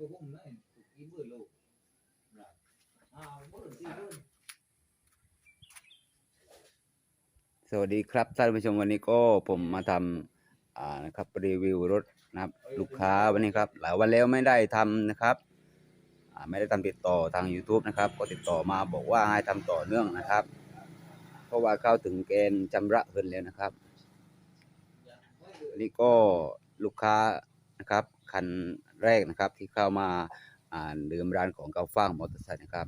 ก็ผมนั่นกี่หมื่นโลอ้าวมื่นสี่มื่นสวัสดีครับท่านผู้ชมวันนี้ก็ผมมาทำอ่านะครับรีวิวรถนะครับ ลูกค้าวันนี้ครับ หลายวันแล้วไม่ได้ทำนะครับอ่าไม่ได้ทำติดต่อทาง YouTube นะครับ ก็ติดต่อมาบอกว่าให้ทำต่อเนื่องนะครับ เพราะว่าเข้าถึงเกณฑ์ชำระเงินแล้วนะครับนนี้ก็ลูกค้านะครับ คันแรกนะครับ ที่เข้ามาอ่าดื่มร้านของเกาฟ้างมอเตอร์ไซค์นะครับ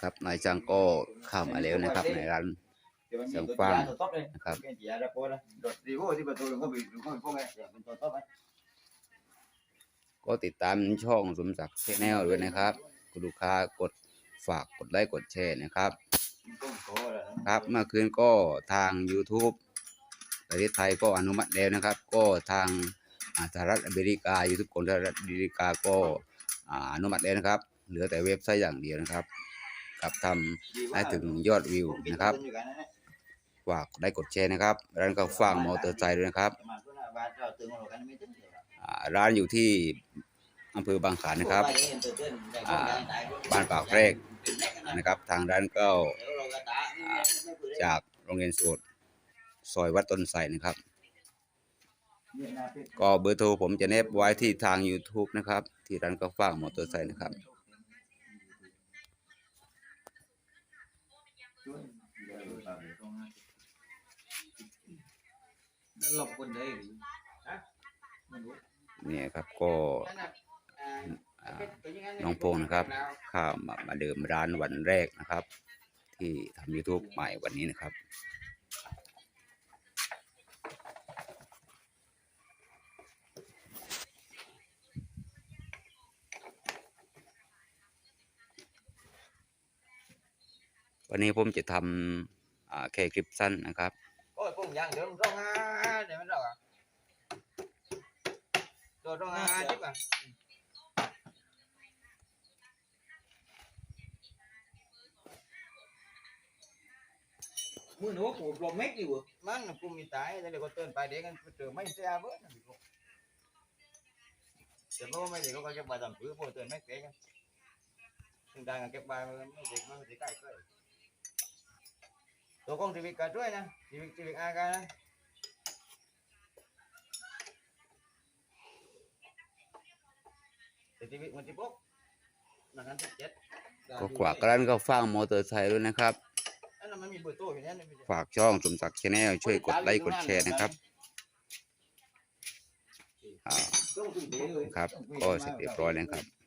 ครับนายจ้างก็เข้ามาแล้วนะครับ ในร้านเสียงฟังนะครับก็ติดตามช่องสมศักดิ์ชแนลด้วยนะครับคุณลูกค้ากดฝากกดไลค์กดแชร์นะครับ ครับเมื่อคืนก็ทาง YouTube ประเทศไทยก็อนุมัติแล้วนะครับ ก็ทาง สหรัฐอเมริกา YouTube ของสหรัฐอเมริกาก็อนุมัติแล้วนะครับ เหลือแต่เว็บไซต์อย่างเดียวนะครับกับทำให้ถึงยอดวิวนะครับฝากกดไลค์กดแชร์นะครับ ร้านกาแฟมอเตอร์ไซค์ด้วยนะครับร้านอยู่ที่อำเภอบางขานนะครับบ้านปากแรกนะครับ ทางร้านก็จากโรงเรียนสวดซอยวัดต้นไทรนะครับ ก็เบอร์โทรผมจะเนบไว้ที่ทาง YouTube นะครับ ที่ร้านกาแฟมอเตอร์ไซค์นะครับหลบคนได้ฮะมันรู้เนี่ยครับก็น้องพงนะครับ ข้ามามาเดิมร้านวันแรกนะครับ ที่ทำ YouTube ใหม่วันนี้นะครับ วันนี้ผมจะทำอ่าแค่คลิปสั้นนะครับโอ้ยผมยังเดี๋ยวต้องหาเดี๋ยวมันดอกอะโดดต้องหาจิ๊บอะมือหนูกูลมเม็ดอยู่มันกูมีตายแต่เดี๋ยวก็เตือนไปเด็กกันเจอไม่เสียเบิ้ลเดี๋ยวเพราะว่าไม่เด็กก็จะมาทำพื้นพวกเตือนไม่เป๊ะกันถึงได้กันเก็บใบมันไม่เด็กมันจะใกล้เกิน ตัวกองทีวีกันด้วยนะทีวีทีวีอากันนะแต่ทีวีมันจะปุ๊บหนังกันสิบเจ็ดก็ฝากร้านข้าวฟ่างมอเตอร์ไซค์ด้วยนะครับอันนั้นมันมีเบอร์โทรอยู่เนี่ยฝากช่องสมศักดิ์ชาแนลช่วยกดไลค์กดแชร์นะครับอ่าครับก็เสร็จเรียบร้อยแล้วครับ